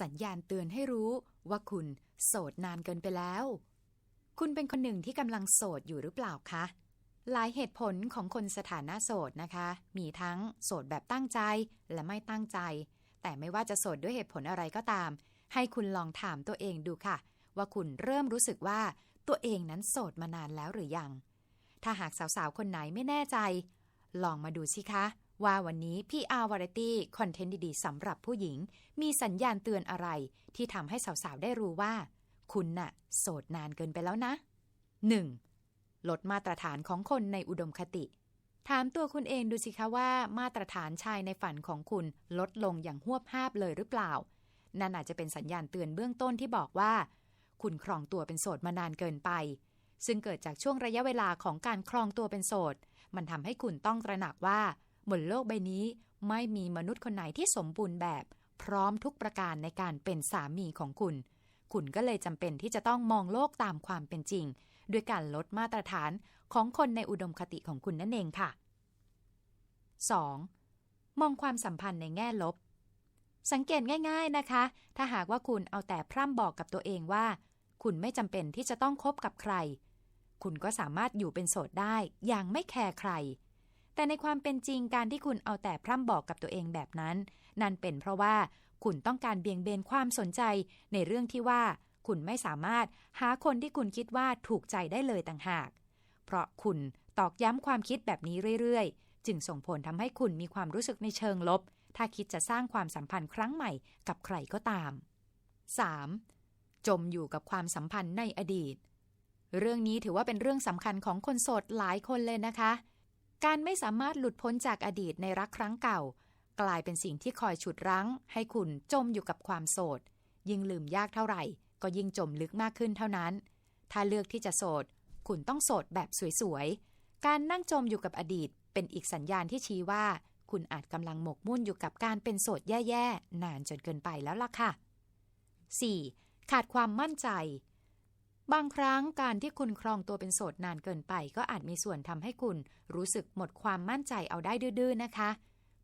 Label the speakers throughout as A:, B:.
A: สัญญาณเตือนให้รู้ว่าคุณโสดนานเกินไปแล้ว คุณเป็นคนหนึ่งที่กำลังโสดอยู่หรือเปล่าคะ หลายเหตุผลของคนสถานะโสดนะคะ มีทั้งโสดแบบตั้งใจและไม่ตั้งใจ แต่ไม่ว่าจะโสดด้วยเหตุผลอะไรก็ตาม ให้คุณลองถามตัวเองดูค่ะ ว่าคุณเริ่มรู้สึกว่าตัวเองนั้นโสดมานานแล้วหรือยัง ถ้าหากสาวๆ คนไหนไม่แน่ใจ ลองมาดูสิคะ ว่าวันนี้พี่อาร์วาไรตี้คอนเทนต์ดีๆสำหรับผู้หญิง มีสัญญาณเตือนอะไร ที่ทำให้สาวๆ ได้รู้ว่า คุณน่ะ โสดนานเกินไปแล้วนะ 1. ลดมาตรฐานของคนในอุดมคติ ถามตัวคุณเองดูสิคะว่า มาตรฐานชายในฝันของคุณลดลงอย่างหวบห้าบเลยหรือเปล่า นั่นอาจจะเป็นสัญญาณเตือนเบื้องต้นที่บอกว่า คุณครองตัวเป็นโสดมานานเกินไป ซึ่งเกิดจากช่วงระยะเวลาของการครองตัวเป็นโสด มันทำให้คุณต้องตระหนักว่า บนโลกใบนี้ไม่มีมนุษย์คนไหนที่สมบูรณ์แบบ พร้อมทุกประการในการเป็นสามีของคุณ คุณก็เลยจำเป็นที่จะต้องมองโลกตามความเป็นจริง ด้วยการลดมาตรฐานของคนในอุดมคติของคุณนั่นเองค่ะ 2. มองความสัมพันธ์ในแง่ลบ สังเกตง่าย ๆนะคะ ถ้าหากว่าคุณเอาแต่พร่ำบอกกับตัวเองว่า คุณไม่จำเป็นที่จะต้องคบกับใคร คุณก็สามารถอยู่เป็นโสดได้อย่างไม่แคร์ใคร แต่ในความเป็นจริงการที่คุณเอาแต่พร่ำบอกกับตัวเองแบบนั้น นั่นเป็นเพราะว่าคุณต้องการเบี่ยงเบนความสนใจในเรื่องที่ว่า คุณไม่สามารถหาคนที่คุณคิดว่าถูกใจได้เลยต่างหาก เพราะคุณตอกย้ำความคิดแบบนี้เรื่อยๆ จึงส่งผลทำให้คุณมีความรู้สึกในเชิงลบ ถ้าคิดจะสร้างความสัมพันธ์ครั้งใหม่กับใครก็ตาม 3. จมอยู่กับความสัมพันธ์ในอดีต เรื่องนี้ถือว่าเป็นเรื่องสำคัญของคนโสดหลายคนเลยนะคะ การไม่สามารถหลุดพ้นจากอดีตในรักครั้งเก่า กลายเป็นสิ่งที่คอยฉุดรั้ง ให้คุณจมอยู่กับความโสด ยิ่งลืมยากเท่าไหร่ ก็ยิ่งจมลึกมากขึ้นเท่านั้น ถ้าเลือกที่จะโสด คุณต้องโสดแบบสวยๆ การนั่งจมอยู่กับอดีต เป็นอีกสัญญาณที่ชี้ว่า คุณอาจกำลังหมกมุ่นอยู่กับการเป็นโสดแย่ๆ นานจนเกินไปแล้วล่ะค่ะ 4. ขาดความมั่นใจ บางครั้งการที่คุณครองตัวเป็นโสดนานเกินไป ก็อาจมีส่วนทำให้คุณรู้สึกหมดความมั่นใจเอาได้ดื้อๆนะคะ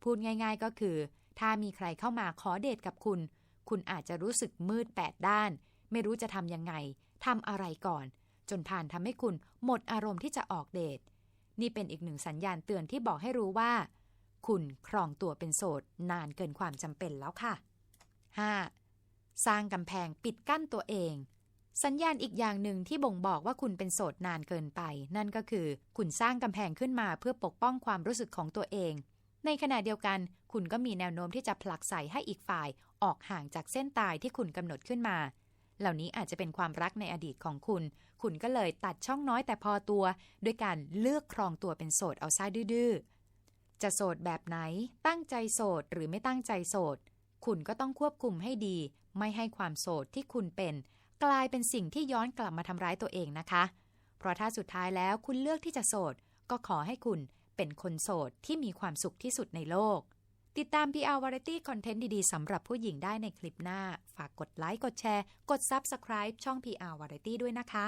A: พูดง่าย ๆก็คือ ถ้ามีใครเข้ามาขอเดทกับคุณ คุณอาจจะรู้สึกมืดแปดด้าน ไม่รู้จะทำยังไงทำอะไรก่อน จนผ่านทำให้คุณหมดอารมณ์ที่จะออกเดท นี่เป็นอีกหนึ่งสัญญาณเตือนที่บอกให้รู้ว่า คุณครองตัวเป็นโสดนานเกินความจำเป็นแล้วค่ะ 5. สร้างกำแพงปิดกั้นตัวเอง สัญญาณอีกอย่างหนึ่งที่บ่งบอกว่าคุณเป็นโสดนานเกินไป นั่นก็คือ คุณสร้างกำแพงขึ้นมาเพื่อปกป้องความรู้สึกของตัวเอง ในขณะเดียวกัน คุณก็มีแนวโน้มที่จะผลักใส่ให้อีกฝ่าย ออกห่างจากเส้นตายที่คุณกำหนดขึ้นมา เหล่านี้อาจจะเป็นความรักในอดีตของคุณ คุณก็เลยตัดช่องน้อยแต่พอตัวด้วยการเลือกครองตัวเป็นโสดเอาซะดื้อจะโสดแบบไหน ตั้งใจโสดหรือไม่ตั้งใจโสด คุณก็ต้องควบคุมให้ดี ไม่ให้ความโสดที่คุณเป็น กลายเป็นสิ่งที่ย้อนกลับมาทำร้ายตัวเองนะคะ เพราะถ้าสุดท้ายแล้วคุณเลือกที่จะโสด ก็ขอให้คุณเป็นคนโสดที่มีความสุขที่สุดในโลก ติดตาม PR Variety คอนเทนต์ดี ๆ สำหรับผู้หญิงได้ในคลิปหน้า ฝากกดไลค์ กดแชร์ กด Subscribe ช่อง PR Variety ด้วยนะคะ